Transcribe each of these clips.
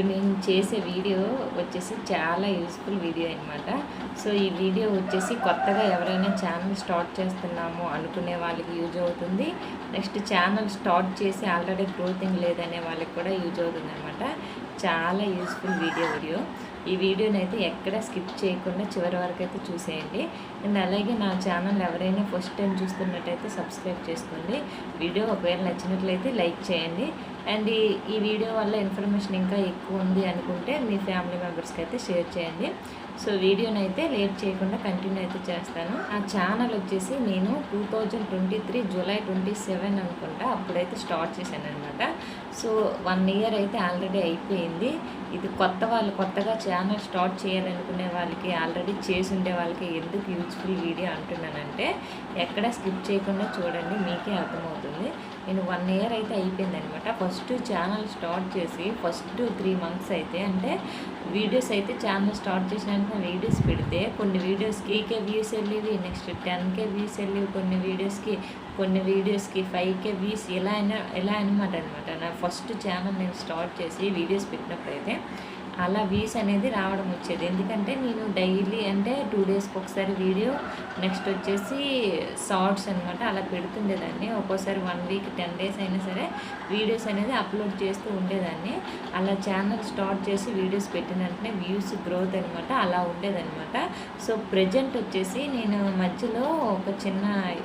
ఇప్పుడు నేను చేసే వీడియో వచ్చేసి చాలా యూస్ఫుల్ వీడియో అనమాట సో ఈ వీడియో వచ్చేసి కొత్తగా ఎవరైనా ఛానల్ స్టార్ట్ చేస్తున్నాము అనుకునే వాళ్ళకి యూజ్ అవుతుంది. నెక్స్ట్ ఛానల్ స్టార్ట్ చేసి ఆల్రెడీ గ్రోతింగ్ లేదనే వాళ్ళకి కూడా యూజ్ అవుతుంది అనమాట చాలా యూస్ఫుల్ వీడియో వీడియో. ఈ వీడియోని అయితే ఎక్కడ స్కిప్ చేయకుండా చివరి వరకు అయితే చూసేయండి. అండ్ అలాగే నా ఛానల్ ఎవరైనా ఫస్ట్ టైం చూస్తున్నట్టయితే సబ్స్క్రైబ్ చేసుకోండి. వీడియో ఒకవేళ నచ్చినట్లయితే లైక్ చేయండి. అండ్ ఈ వీడియో వల్ల ఇన్ఫర్మేషన్ ఇంకా ఎక్కువ ఉంది అనుకుంటే మీ ఫ్యామిలీ మెంబర్స్కి అయితే షేర్ చేయండి. సో వీడియోని అయితే లేట్ చేయకుండా కంటిన్యూ అయితే చేస్తాను. ఆ ఛానల్ వచ్చేసి నేను two thousand twenty three July twenty seven అనుకుంటా అప్పుడైతే స్టార్ట్ చేశాను అనమాట సో వన్ ఇయర్ అయితే ఆల్రెడీ అయిపోయింది. ఇది కొత్త వాళ్ళు కొత్తగా ఛానల్ స్టార్ట్ చేయాలనుకునే వాళ్ళకి ఆల్రెడీ చేసి ఉండే వాళ్ళకి ఎందుకు యూజ్ఫుల్ వీడియో అంటున్నానంటే ఎక్కడ స్కిప్ చేయకుండా చూడండి మీకే అర్థమవుతుంది. నేను వన్ ఇయర్ అయితే అయిపోయింది అనమాట ఫస్ట్ ఛానల్ స్టార్ట్ చేసి ఫస్ట్ త్రీ మంత్స్ అయితే అంటే వీడియోస్ అయితే ఛానల్ స్టార్ట్ చేసినాక వీడియోస్ పెడితే కొన్ని వీడియోస్కి ఈకే వ్యూస్ వెళ్ళేవి నెక్స్ట్ టెన్కే వ్యూస్ వెళ్ళేవి కొన్ని వీడియోస్కి కొన్ని వీడియోస్కి ఫైవ్కే వ్యూస్ ఎలా అయినా ఎలా అనమాట అనమాట నా ఫస్ట్ ఛానల్ నేను స్టార్ట్ చేసి వీడియోస్ పెట్టినప్పుడు అయితే అలా వ్యూస్ అనేది రావడం వచ్చేది. ఎందుకంటే నేను డైలీ అంటే టూ డేస్కి ఒకసారి వీడియో నెక్స్ట్ వచ్చేసి షార్ట్స్ అనమాట అలా పెడుతుండేదాన్ని. ఒక్కోసారి వన్ వీక్ టెన్ డేస్ అయినా సరే వీడియోస్ అనేది అప్లోడ్ చేస్తూ ఉండేదాన్ని. అలా ఛానల్ స్టార్ట్ చేసి వీడియోస్ పెట్టిన వెంటనే వ్యూస్ గ్రోత్ అనమాట అలా ఉండేదన్నమాట. సో ప్రజెంట్ వచ్చేసి నేను మధ్యలో ఒక చిన్న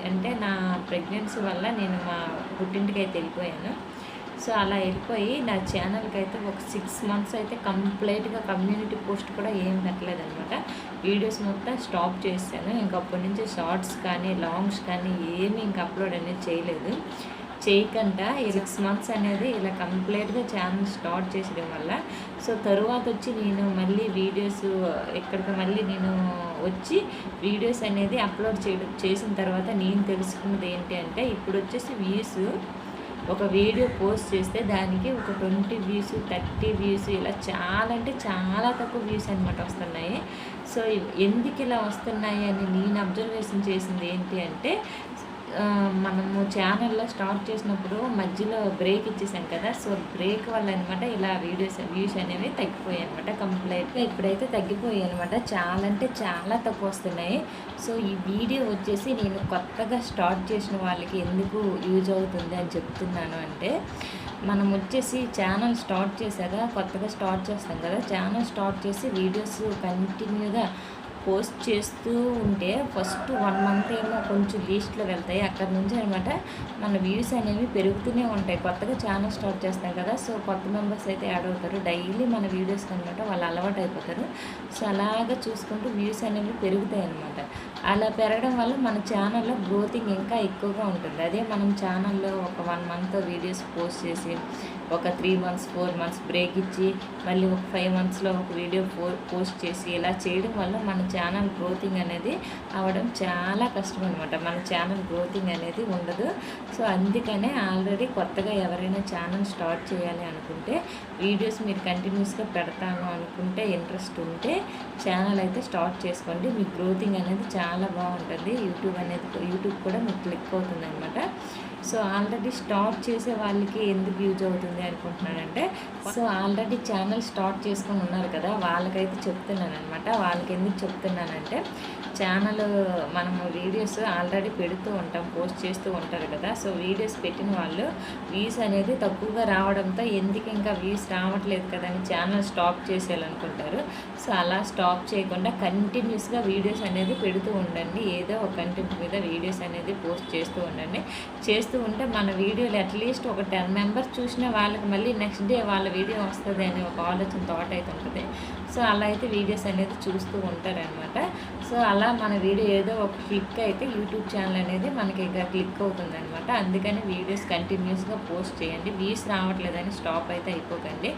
అంటే నా ప్రెగ్నెన్సీ వల్ల నేను మా పుట్టింటికి అయితే వెళ్ళిపోయాను. సో అలా వెళ్ళిపోయి నా ఛానల్కి అయితే ఒక సిక్స్ మంత్స్ అయితే కంప్లీట్గా కమ్యూనిటీ పోస్ట్ కూడా ఏం పెట్టలేదన్నమాట వీడియోస్ మొత్తం స్టాప్ చేశాను. ఇంకప్పటి నుంచి షార్ట్స్ కానీ లాంగ్స్ కానీ ఏమీ ఇంకా అప్లోడ్ అనేది చేయలేదు. చేయకుండా ఈ సిక్స్ మంత్స్ అనేది ఇలా కంప్లీట్గా ఛానల్ స్టార్ట్ చేసడం వల్ల సో తరువాత వచ్చి నేను మళ్ళీ వీడియోస్ ఇక్కడికి మళ్ళీ నేను వచ్చి వీడియోస్ అనేది అప్లోడ్ చేయడం చేసిన తర్వాత నేను తెలుసుకున్నది ఏంటి అంటే ఇప్పుడు వచ్చేసి వ్యూస్ ఒక వీడియో పోస్ట్ చేస్తే దానికి ఒక ట్వంటీ వ్యూస్ థర్టీ వ్యూస్ ఇలా చాలా అంటే చాలా తక్కువ వ్యూస్ అనమాట వస్తున్నాయి. సో ఎందుకు ఇలా వస్తున్నాయి అని నేను అబ్జర్వేషన్ చేసింది ఏంటి అంటే మనము ఛానల్లో స్టార్ట్ చేసినప్పుడు మధ్యలో బ్రేక్ ఇచ్చేసాం కదా సో బ్రేక్ వల్ల అనమాట ఇలా వీడియోస్ వ్యూస్ అనేవి తగ్గిపోయాయి అనమాట కంప్లీట్గా ఇప్పుడైతే తగ్గిపోయాయి అనమాట చాలా అంటే చాలా తక్కువ వస్తున్నాయి. సో ఈ వీడియో వచ్చేసి నేను కొత్తగా స్టార్ట్ చేసిన వాళ్ళకి ఎందుకు యూజ్ అవుతుంది అని చెప్తున్నాను అంటే మనం వచ్చేసి ఛానల్ స్టార్ట్ చేశాక కొత్తగా స్టార్ట్ చేస్తాం కదా ఛానల్ స్టార్ట్ చేసి వీడియోస్ కంటిన్యూగా పోస్ట్ చేస్తూ ఉంటే ఫస్ట్ వన్ మంత్ ఏమో కొంచెం లీస్ట్లో వెళ్తాయి. అక్కడ నుంచి అనమాట మన వ్యూస్ అనేవి పెరుగుతూనే ఉంటాయి. కొత్తగా ఛానల్ స్టార్ట్ చేస్తాం కదా సో కొత్త మెంబర్స్ అయితే యాడ్ అవుతారు. డైలీ మన వీడియోస్ అనమాట వాళ్ళు అలవాటు అయిపోతారు. సో అలాగా చూసుకుంటూ వ్యూస్ అనేవి పెరుగుతాయి అనమాట అలా పెరగడం వల్ల మన ఛానల్లో గ్రోతింగ్ ఇంకా ఎక్కువగా ఉంటుంది. అదే మనం ఛానల్లో ఒక వన్ మంత్ వీడియోస్ పోస్ట్ చేసి ఒక three months four months break ఇచ్చి మళ్ళీ ఒక ఫైవ్ మంత్స్లో ఒక వీడియో పోస్ట్ చేసి ఇలా చేయడం వల్ల మన ఛానల్ గ్రోతింగ్ అనేది అవ్వడం చాలా కష్టం అనమాట మన ఛానల్ గ్రోతింగ్ అనేది ఉండదు. సో అందుకనే ఆల్రెడీ కొత్తగా ఎవరైనా ఛానల్ స్టార్ట్ చేయాలి అనుకుంటే వీడియోస్ మీరు కంటిన్యూస్గా పెడతాను అనుకుంటే ఇంట్రెస్ట్ ఉంటే ఛానల్ అయితే స్టార్ట్ చేసుకోండి. మీ గ్రోతింగ్ అనేది చాలా చాలా బాగుంటుంది. యూట్యూబ్ అనేది యూట్యూబ్ కూడా మీకు క్లిక్ అవుతుంది అనమాట సో ఆల్రెడీ స్టార్ట్ చేసే వాళ్ళకి ఎందుకు యూజ్ అవుతుంది అనుకుంటున్నానంటే సో ఆల్రెడీ ఛానల్ స్టార్ట్ చేసుకొని ఉన్నారు కదా వాళ్ళకైతే చెప్తున్నాను అనమాట వాళ్ళకి ఎందుకు చెప్తున్నానంటే ఛానల్ మనము వీడియోస్ ఆల్రెడీ పెడుతూ ఉంటాం పోస్ట్ చేస్తూ ఉంటారు కదా సో వీడియోస్ పెట్టిన వాళ్ళు వ్యూస్ అనేది తక్కువగా రావడంతో ఎందుకు ఇంకా వ్యూస్ రావట్లేదు కదా అని ఛానల్ స్టాప్ చేసేయాలనుకుంటారు. సో అలా స్టాప్ చేయకుండా కంటిన్యూస్గా వీడియోస్ అనేది పెడుతూ ఉండండి. ఏదో ఒక కంటెంట్ మీద వీడియోస్ అనేది పోస్ట్ చేస్తూ ఉండండి. చేస్తూ ఉంటే మన వీడియోలు అట్లీస్ట్ ఒక టెన్ మెంబర్స్ చూసిన వాళ్ళకి మళ్ళీ నెక్స్ట్ డే వాళ్ళ వీడియో వస్తుంది అనే ఒక ఆలోచన థాట్ అయితే ఉంటుంది సో అలా అయితే వీడియోస్ అనేది చూస్తూ ఉంటారనమాట సో అలా మన వీడియో ఏదో ఒక క్లిక్ అయితే యూట్యూబ్ ఛానల్ అనేది మనకి ఇక క్లిక్ అవుతుంది అనమాట అందుకని వీడియోస్ కంటిన్యూస్గా పోస్ట్ చేయండి. వ్యూస్ రావట్లేదని స్టాప్ అయితే అయిపోకండి.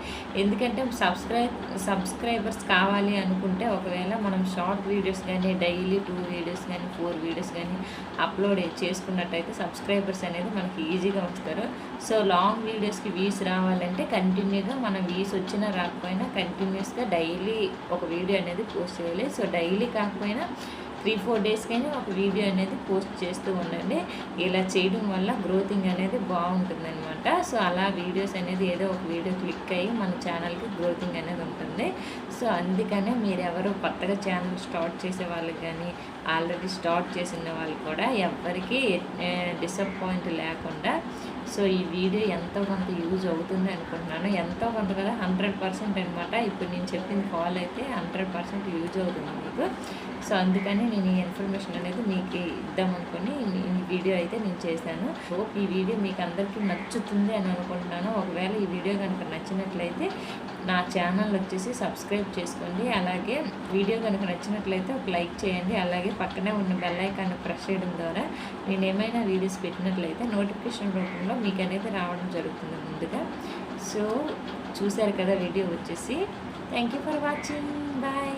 ఎందుకంటే సబ్స్క్రైబ్ సబ్స్క్రైబర్స్ కావాలి అనుకుంటే ఒకవేళ మనం షార్ట్ వీడియోస్ కానీ డైలీ టూ వీడియోస్ కానీ ఫోర్ వీడియోస్ కానీ అప్లోడ్ చేసుకున్నట్టయితే సబ్స్క్రైబర్స్ అనేది మనకి ఈజీగా వస్తారు. సో లాంగ్ వీడియోస్కి వ్యూస్ రావాలంటే కంటిన్యూగా మనం వ్యూస్ వచ్చినా రాకపోయినా కంటిన్యూస్గా డైలీ ఒక వీడియో అనేది పోస్ట్ చేయాలి. సో డైలీ కాకపోయినా త్రీ ఫోర్ డేస్కైనా ఒక వీడియో అనేది పోస్ట్ చేస్తూ ఉండండి. ఇలా చేయడం వల్ల గ్రోతింగ్ అనేది బాగుంటుందన్నమాట. సో అలా వీడియోస్ అనేది ఏదో ఒక వీడియో క్లిక్ అయ్యి మన ఛానల్కి గ్రోతింగ్ అనేది ఉంటుంది. సో అందుకనే మీరు ఎవరు కొత్తగా ఛానల్ స్టార్ట్ చేసే వాళ్ళకి కానీ ఆల్రెడీ స్టార్ట్ చేసిన వాళ్ళు కూడా ఎవ్వరికీ డిసప్పాయింట్ లేకుండా సో ఈ వీడియో ఎంతో కొంత యూజ్ అవుతుంది అనుకుంటున్నాను. ఎంతో కొంత కదా హండ్రెడ్ పర్సెంట్ అనమాట ఇప్పుడు నేను చెప్పింది కాల్ అయితే హండ్రెడ్ పర్సెంట్ యూజ్ అవుతుంది మీకు. సో అందుకని నేను ఈ ఇన్ఫర్మేషన్ అనేది మీకు ఇద్దామనుకొని ఈ వీడియో అయితే నేను చేశాను. హోప్ ఈ వీడియో మీకు అందరికీ నచ్చుతుంది అని అనుకుంటున్నాను. ఒకవేళ ఈ వీడియో కనుక నచ్చినట్లయితే నా ఛానల్ వచ్చేసి సబ్స్క్రైబ్ చేసుకోండి. అలాగే వీడియో కనుక నచ్చినట్లయితే ఒక లైక్ చేయండి. అలాగే పక్కనే ఉన్న బెల్ ఐకాన్ ప్రెస్ చేయడం ద్వారా నేను ఏమైనా వీడియోస్ పెట్టినట్లయితే నోటిఫికేషన్ రూపంలో మీకు అనేది రావడం జరుగుతుంది ముందుగా. సో చూశారు కదా వీడియో వచ్చేసి. Thank you for watching. Bye.